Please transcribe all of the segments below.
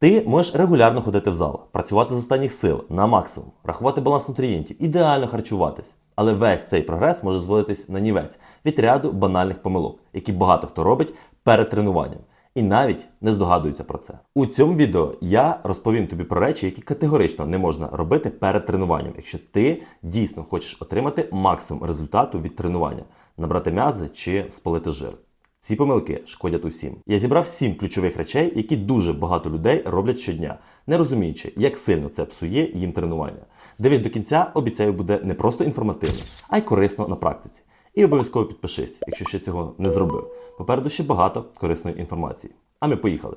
Ти можеш регулярно ходити в зал, працювати з останніх сил на максимум, рахувати баланс нутрієнтів, ідеально харчуватись. Але весь цей прогрес може зводитись на нівець від ряду банальних помилок, які багато хто робить перед тренуванням. І навіть не здогадуються про це. У цьому відео я розповім тобі про речі, які категорично не можна робити перед тренуванням, якщо ти дійсно хочеш отримати максимум результату від тренування, набрати м'язи чи спалити жир. Ці помилки шкодять усім. Я зібрав сім ключових речей, які дуже багато людей роблять щодня, не розуміючи, як сильно це псує їм тренування. Дивись до кінця, обіцяю, буде не просто інформативно, а й корисно на практиці. І обов'язково підпишись, якщо ще цього не зробив. Попереду ще багато корисної інформації. А ми поїхали.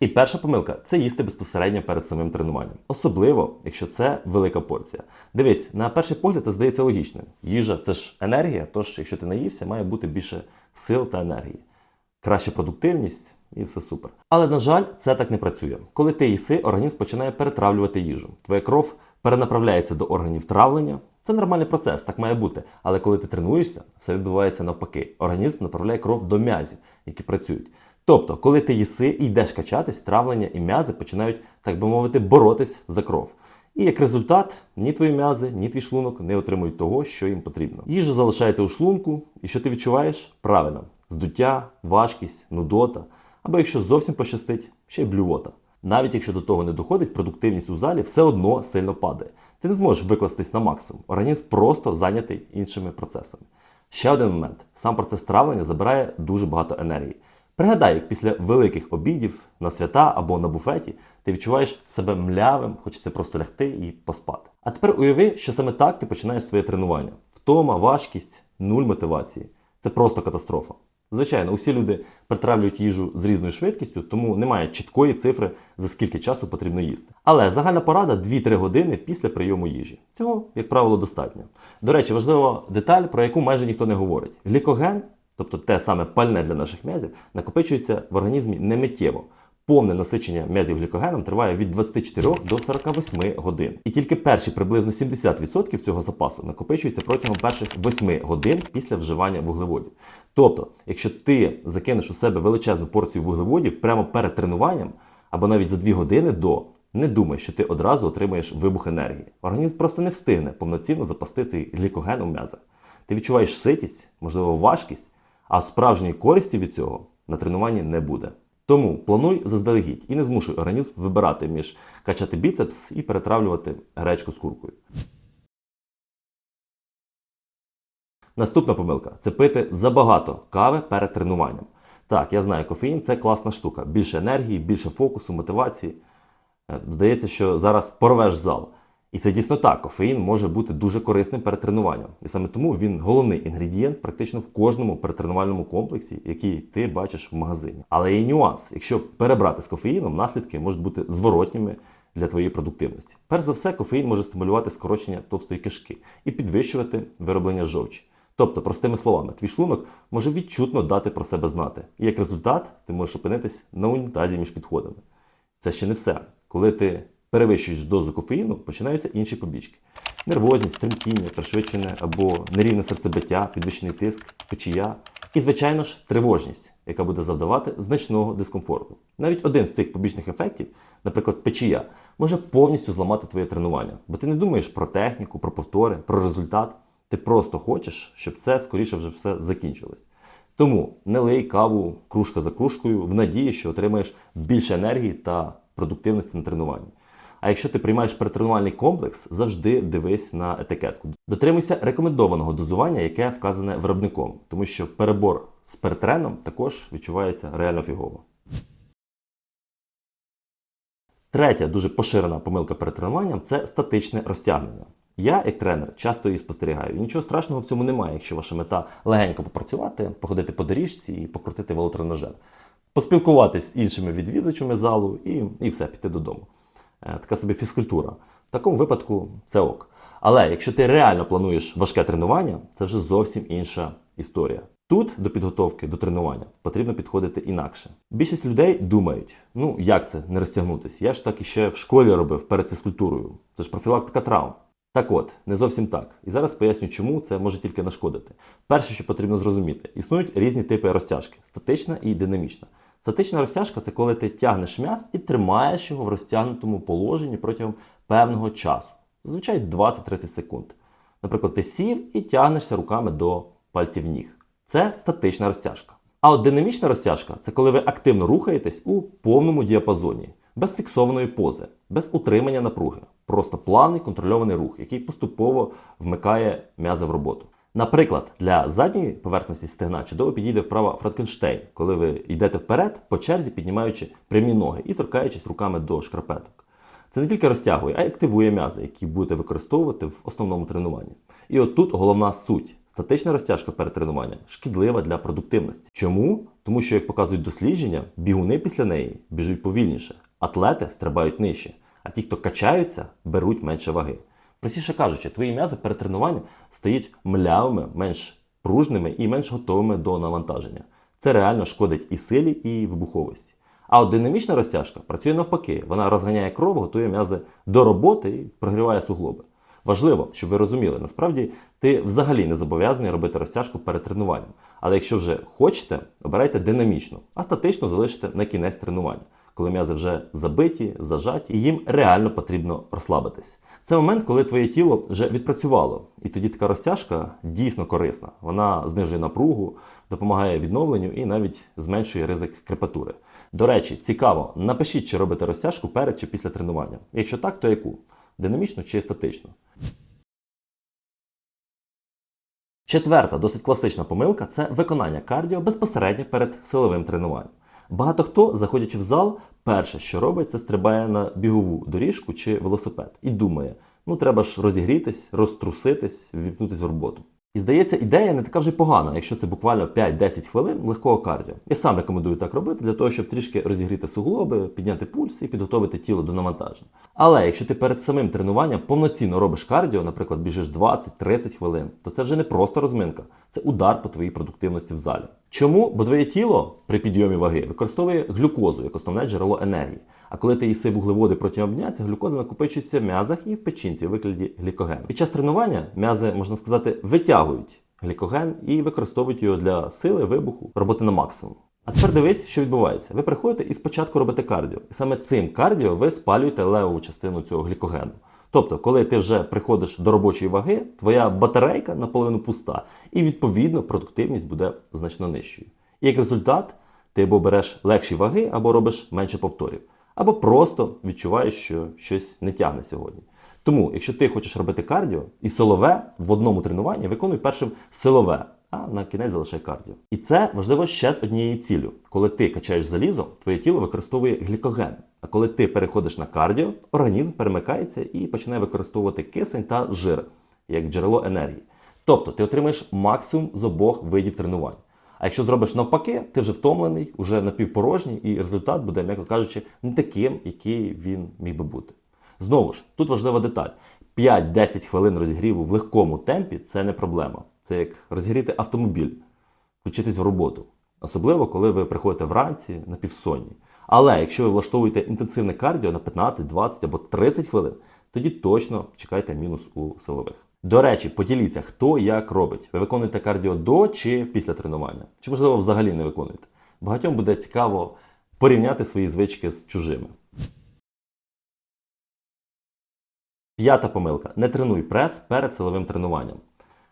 І перша помилка це їсти безпосередньо перед самим тренуванням. Особливо, якщо це велика порція. Дивись, на перший погляд це здається логічним. Їжа це ж енергія, тож якщо ти наївся, має бути більше сил та енергії. Краща продуктивність і все супер. Але на жаль, це так не працює. Коли ти їси, організм починає перетравлювати їжу. Твоя кров перенаправляється до органів травлення. Це нормальний процес, так має бути. Але коли ти тренуєшся, все відбувається навпаки. Організм направляє кров до м'язів, які працюють. Тобто, коли ти їси і йдеш качатись, травлення і м'язи починають, так би мовити, боротись за кров. І як результат, ні твої м'язи, ні твій шлунок не отримують того, що їм потрібно. Їжа залишається у шлунку, і що ти відчуваєш? Правильно, здуття, важкість, нудота, або якщо зовсім пощастить, ще й блювота. Навіть якщо до того не доходить, продуктивність у залі все одно сильно падає. Ти не зможеш викластись на максимум. Організм просто зайнятий іншими процесами. Ще один момент: сам процес травлення забирає дуже багато енергії. Пригадай, як після великих обідів на свята або на буфеті ти відчуваєш себе млявим, хочеться просто лягти і поспати. А тепер уяви, що саме так ти починаєш своє тренування: втома, важкість, нуль мотивації. Це просто катастрофа. Звичайно, усі люди притравлюють їжу з різною швидкістю, тому немає чіткої цифри, за скільки часу потрібно їсти. Але загальна порада 2-3 години після прийому їжі. Цього, як правило, достатньо. До речі, важлива деталь, про яку майже ніхто не говорить. Глікоген, тобто те саме пальне для наших м'язів, накопичується в організмі немиттєво. Повне насичення м'язів глікогеном триває від 24 до 48 годин. І тільки перші приблизно 70% цього запасу накопичується протягом перших 8 годин після вживання вуглеводів. Тобто, якщо ти закинеш у себе величезну порцію вуглеводів прямо перед тренуванням або навіть за 2 години до, не думай, що ти одразу отримаєш вибух енергії. Організм просто не встигне повноцінно запасти цей глікоген у м'язах. Ти відчуваєш ситість, можливо, важкість, а справжньої користі від цього на тренуванні не буде. Тому плануй заздалегідь і не змушуй організм вибирати між качати біцепс і перетравлювати гречку з куркою. Наступна помилка це пити забагато кави перед тренуванням. Так, я знаю, кофеїн це класна штука. Більше енергії, більше фокусу, мотивації. Е, Здається, що зараз порвеш зал. І це дійсно так. Кофеїн може бути дуже корисним перед тренуванням. І саме тому він головний інгредієнт практично в кожному перетренувальному комплексі, який ти бачиш в магазині. Але є нюанс: якщо перебрати з кофеїном, наслідки можуть бути зворотніми для твоєї продуктивності. Перш за все, кофеїн може стимулювати скорочення товстої кишки і підвищувати вироблення жовчі. Тобто, простими словами, твій шлунок може відчутно дати про себе знати. І як результат, ти можеш опинитись на унітазі між підходами. Це ще не все. Коли ти перевищуєш дозу кофеїну, починаються інші побічки: нервозність, тремтіння, пришвидшене або нерівне серцебиття, підвищений тиск, печія. І, звичайно ж, тривожність, яка буде завдавати значного дискомфорту. Навіть один з цих побічних ефектів, наприклад, печія, може повністю зламати твоє тренування, бо ти не думаєш про техніку, про повтори, про результат. Ти просто хочеш, щоб це скоріше вже все закінчилось. Тому не лий каву кружка за кружкою в надії, що отримаєш більше енергії та продуктивності на тренуванні. А якщо ти приймаєш перетренувальний комплекс, завжди дивись на етикетку. Дотримуйся рекомендованого дозування, яке вказане виробником, тому що перебор з перетреном також відчувається реально фігово. Третя дуже поширена помилка перед тренуванням це статичне розтягнення. Я, як тренер, часто її спостерігаю. І нічого страшного в цьому немає, якщо ваша мета легенько попрацювати, походити по доріжці і покрутити велотренажер. Поспілкуватись з іншими відвідувачами залу і, і все, піти додому. Е, Така собі фізкультура. В такому випадку це ок. Але якщо ти реально плануєш важке тренування, це вже зовсім інша історія. Тут до підготовки до тренування потрібно підходити інакше. Більшість людей думають: ну як це не розтягнутися? Я ж так іще в школі робив перед фізкультурою. Це ж профілактика травм. Так от, не зовсім так. І зараз поясню, чому це може тільки нашкодити. Перше, що потрібно зрозуміти, існують різні типи розтяжки статична і динамічна. Статична розтяжка це коли ти тягнеш м'яз і тримаєш його в розтягнутому положенні протягом певного часу, зазвичай 20-30 секунд. Наприклад, ти сів і тягнешся руками до пальців ніг. Це статична розтяжка. А от динамічна розтяжка це коли ви активно рухаєтесь у повному діапазоні, без фіксованої пози, без утримання напруги. Просто плавний контрольований рух, який поступово вмикає м'язи в роботу. Наприклад, для задньої поверхності стегна чудово підійде вправа Франкенштейн, коли ви йдете вперед, по черзі піднімаючи прямі ноги і торкаючись руками до шкарпеток. Це не тільки розтягує, а й активує м'язи, які будете використовувати в основному тренуванні. І от тут головна суть. Статична розтяжка перед тренуванням шкідлива для продуктивності. Чому? Тому що, як показують дослідження, бігуни після неї біжуть повільніше, атлети стрибають нижче, а ті, хто качаються, беруть менше ваги. Простіше кажучи, твої м'язи перед тренуванням стають млявими, менш пружними і менш готовими до навантаження. Це реально шкодить і силі, і вибуховості. А от динамічна розтяжка працює навпаки. Вона розганяє кров, готує м'язи до роботи і прогріває суглоби. Важливо, щоб ви розуміли, насправді ти взагалі не зобов'язаний робити розтяжку перед тренуванням. Але якщо вже хочете, обирайте динамічно, а статично залишите на кінець тренування, коли м'язи вже забиті, зажаті, і їм реально потрібно розслабитись. Це момент, коли твоє тіло вже відпрацювало, і тоді така розтяжка дійсно корисна. Вона знижує напругу, допомагає відновленню і навіть зменшує ризик крепатури. До речі, цікаво, напишіть, чи робите розтяжку перед чи після тренування. Якщо так, то яку? Динамічну чи статичну? Четверта, досить класична помилка це виконання кардіо безпосередньо перед силовим тренуванням. Багато хто, заходячи в зал, перше, що робить, це стрибає на бігову доріжку чи велосипед і думає: ну треба ж розігрітись, розтруситись, ввіпнутись в роботу. І здається, ідея не така вже погана, якщо це буквально 5-10 хвилин легкого кардіо. Я сам рекомендую так робити для того, щоб трішки розігріти суглоби, підняти пульс і підготовити тіло до навантаження. Але якщо ти перед самим тренуванням повноцінно робиш кардіо, наприклад, біжиш 20-30 хвилин, то це вже не просто розминка, це удар по твоїй продуктивності в залі. Чому? Бо твоє тіло при підйомі ваги використовує глюкозу як основне джерело енергії. А коли ти їси вуглеводи протягом дня, ця глюкоза накопичується в м'язах і в печінці у вигляді глікогену. Під час тренування м'язи, можна сказати, витягують глікоген і використовують його для сили, вибуху, роботи на максимум. А тепер дивись, що відбувається. Ви приходите і спочатку робите кардіо. І саме цим кардіо ви спалюєте левову частину цього глікогену. Тобто, коли ти вже приходиш до робочої ваги, твоя батарейка наполовину пуста, і відповідно продуктивність буде значно нижчою. І як результат, ти або береш легші ваги, або робиш менше повторів, або просто відчуваєш, що щось не тягне сьогодні. Тому, якщо ти хочеш робити кардіо і силове в одному тренуванні, виконуй першим силове, а на кінець залишай кардіо. І це важливо ще з однією ціллю. Коли ти качаєш залізо, твоє тіло використовує глікоген. А коли ти переходиш на кардіо, організм перемикається і починає використовувати кисень та жир як джерело енергії. Тобто ти отримаєш максимум з обох видів тренувань. А якщо зробиш навпаки, ти вже втомлений, вже напівпорожній, і результат буде, м'яко кажучи, не таким, який він міг би бути. Знову ж, тут важлива деталь: 5-10 хвилин розігріву в легкому темпі це не проблема. Це як розігріти автомобіль, включитись в роботу. Особливо, коли ви приходите вранці на півсонні. Але якщо ви влаштовуєте інтенсивне кардіо на 15, 20 або 30 хвилин, тоді точно чекайте мінус у силових. До речі, поділіться, хто як робить. Ви виконуєте кардіо до чи після тренування? Чи, можливо, взагалі не виконуєте? Багатьом буде цікаво порівняти свої звички з чужими. П'ята помилка. Не тренуй прес перед силовим тренуванням.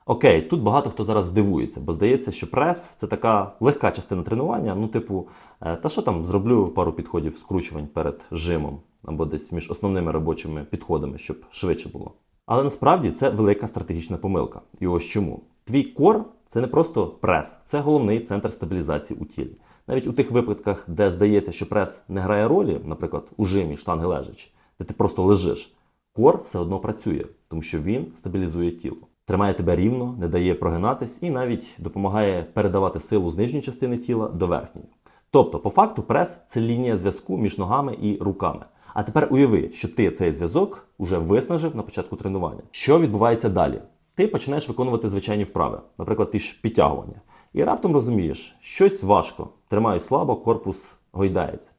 Окей, тут багато хто зараз здивується, бо здається, що прес це така легка частина тренування. Ну, типу, е, та що там, зроблю пару підходів скручувань перед жимом або десь між основними робочими підходами, щоб швидше було. Але насправді це велика стратегічна помилка. І ось чому. Твій кор це не просто прес, це головний центр стабілізації у тілі. Навіть у тих випадках, де здається, що прес не грає ролі, наприклад, у жимі штанги лежачі, де ти просто лежиш, кор все одно працює, тому що він стабілізує тіло. Тримає тебе рівно, не дає прогинатись і навіть допомагає передавати силу з нижньої частини тіла до верхньої. Тобто, по факту, прес це лінія зв'язку між ногами і руками. А тепер уяви, що ти цей зв'язок уже виснажив на початку тренування. Що відбувається далі? Ти починаєш виконувати звичайні вправи, наприклад, ті ж підтягування. І раптом розумієш, щось важко, тримаю слабо, корпус гойдається.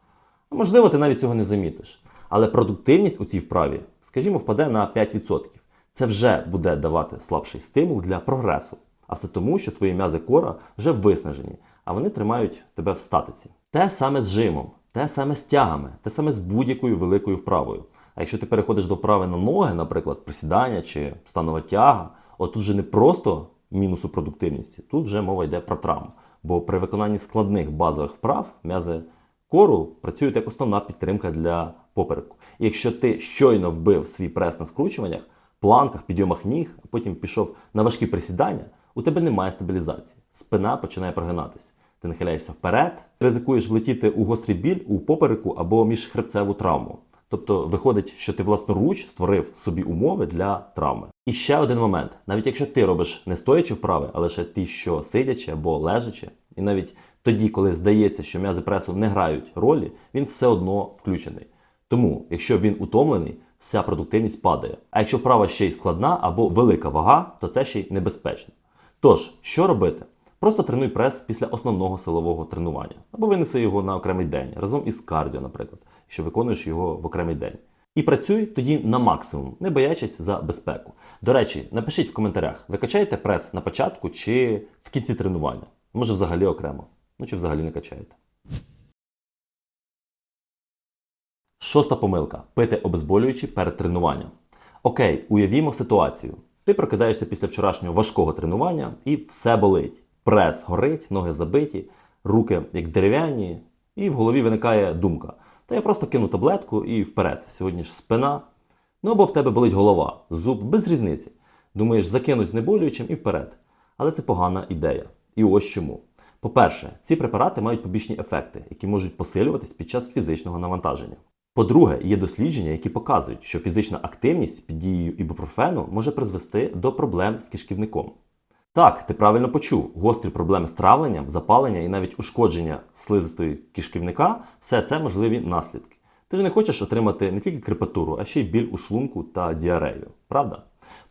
Можливо, ти навіть цього не замітиш. Але продуктивність у цій вправі, скажімо, впаде на 5%. Це вже буде давати слабший стимул для прогресу. А все тому, що твої м'язи кора вже виснажені, а вони тримають тебе в статиці. Те саме з жимом, те саме з тягами, те саме з будь-якою великою вправою. А якщо ти переходиш до вправи на ноги, наприклад, присідання чи станова тяга, от тут вже не просто мінус у продуктивності, тут вже мова йде про травму. Бо при виконанні складних базових вправ м'язи кору працюють як основна підтримка для попереку. І якщо ти щойно вбив свій прес на скручуваннях, планках, підйомах ніг, а потім пішов на важкі присідання, у тебе немає стабілізації. Спина починає прогинатися. Ти нахиляєшся вперед, ризикуєш влетіти у гострий біль у попереку або міжхребцеву травму. Тобто виходить, що ти власноруч створив собі умови для травми. І ще один момент: навіть якщо ти робиш не стоячи вправи, а лише ті, що сидячи або лежачи, і навіть тоді, коли здається, що м'язи пресу не грають ролі, він все одно включений. Тому, якщо він утомлений, вся продуктивність падає. А якщо вправа ще й складна або велика вага, то це ще й небезпечно. Тож, що робити? Просто тренуй прес після основного силового тренування. Або винеси його на окремий день, разом із кардіо, наприклад, якщо виконуєш його в окремий день. І працюй тоді на максимум, не боячись за безпеку. До речі, напишіть в коментарях, ви качаєте прес на початку чи в кінці тренування. Може взагалі окремо, ну чи взагалі не качаєте. Шоста помилка пити обезболюючі перед тренуванням. Окей, уявімо ситуацію. Ти прокидаєшся після вчорашнього важкого тренування і все болить. Прес горить, ноги забиті, руки як дерев'яні, і в голові виникає думка: та я просто кину таблетку і вперед. Сьогодні ж спина. Ну або в тебе болить голова, зуб без різниці. Думаєш, закинуть знеболюючим і вперед. Але це погана ідея. І ось чому. По-перше, ці препарати мають побічні ефекти, які можуть посилюватись під час фізичного навантаження. По-друге, є дослідження, які показують, що фізична активність під дією ібупрофену може призвести до проблем з кишківником. Так, ти правильно почув, гострі проблеми з травленням, запалення і навіть ушкодження слизистої кишківника все це можливі наслідки. Ти ж не хочеш отримати не тільки крепатуру, а ще й біль у шлунку та діарею, правда?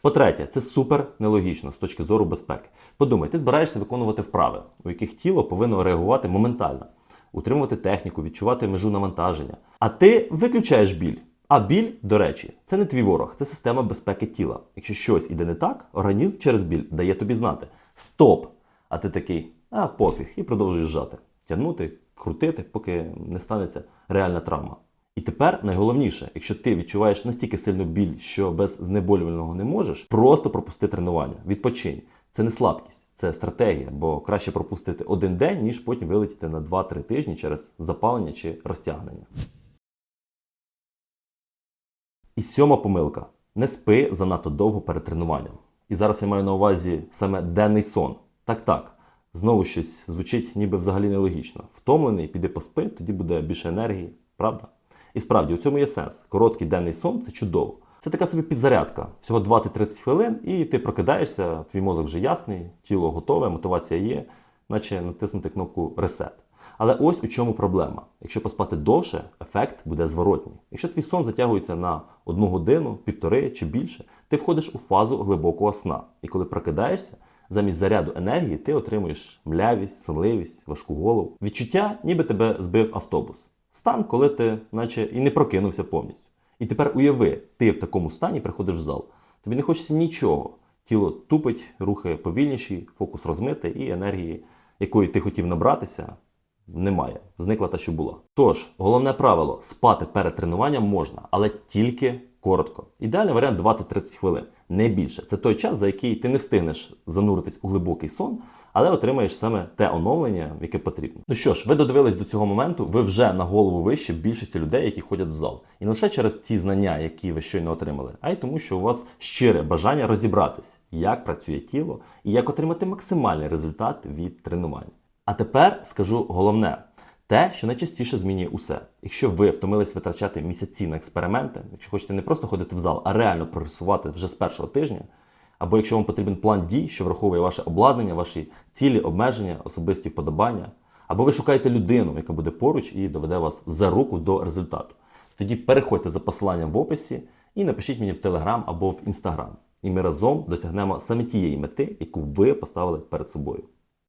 По-третє, це супер нелогічно з точки зору безпеки. Подумай, ти збираєшся виконувати вправи, у яких тіло повинно реагувати моментально, утримувати техніку, відчувати межу навантаження. А ти виключаєш біль. А біль, до речі, це не твій ворог, це система безпеки тіла. Якщо щось іде не так, організм через біль дає тобі знати: Стоп! А ти такий, а пофіг, і продовжуєш жати, тягнути, крутити, поки не станеться реальна травма. І тепер найголовніше, якщо ти відчуваєш настільки сильну біль, що без знеболювального не можеш, просто пропусти тренування, відпочинь. Це не слабкість, це стратегія, бо краще пропустити один день, ніж потім вилетіти на 2-3 тижні через запалення чи розтягнення. І сьома помилка: не спи занадто довго перед тренуванням. І зараз я маю на увазі саме денний сон. Так, так. Знову щось звучить ніби взагалі нелогічно. Втомлений, піди поспи, тоді буде більше енергії, правда? І справді, у цьому є сенс. Короткий денний сон це чудово. Це така собі підзарядка. Всього 20-30 хвилин, і ти прокидаєшся, твій мозок вже ясний, тіло готове, мотивація є, наче натиснути кнопку Reset. Але ось у чому проблема. Якщо поспати довше, ефект буде зворотній. Якщо твій сон затягується на одну годину, півтори чи більше, ти входиш у фазу глибокого сна. І коли прокидаєшся, замість заряду енергії ти отримуєш млявість, сонливість, важку голову. Відчуття, ніби тебе збив автобус. Стан, коли ти, наче і не прокинувся повністю. І тепер уяви, ти в такому стані приходиш в зал. Тобі не хочеться нічого. Тіло тупить, рухи повільніші, фокус розмитий і енергії, якої ти хотів набратися, немає. Зникла та, що була. Тож, головне правило: спати перед тренуванням можна, але тільки коротко. Ідеальний варіант 20-30 хвилин, не більше. Це той час, за який ти не встигнеш зануритись у глибокий сон, але отримаєш саме те оновлення, яке потрібно. Ну що ж, ви додивились до цього моменту, ви вже на голову вище більшості людей, які ходять в зал. І не лише через ті знання, які ви щойно отримали, а й тому, що у вас щире бажання розібратись, як працює тіло і як отримати максимальний результат від тренування. А тепер скажу головне. Те, що найчастіше змінює усе. Якщо ви втомились витрачати місяці на експерименти, якщо хочете не просто ходити в зал, а реально прогресувати вже з першого тижня, або якщо вам потрібен план дій, що враховує ваше обладнання, ваші цілі, обмеження, особисті вподобання, або ви шукаєте людину, яка буде поруч і доведе вас за руку до результату, тоді переходьте за посиланням в описі і напишіть мені в Телеграм або в Інстаграм. І ми разом досягнемо саме тієї мети, яку ви поставили перед собою.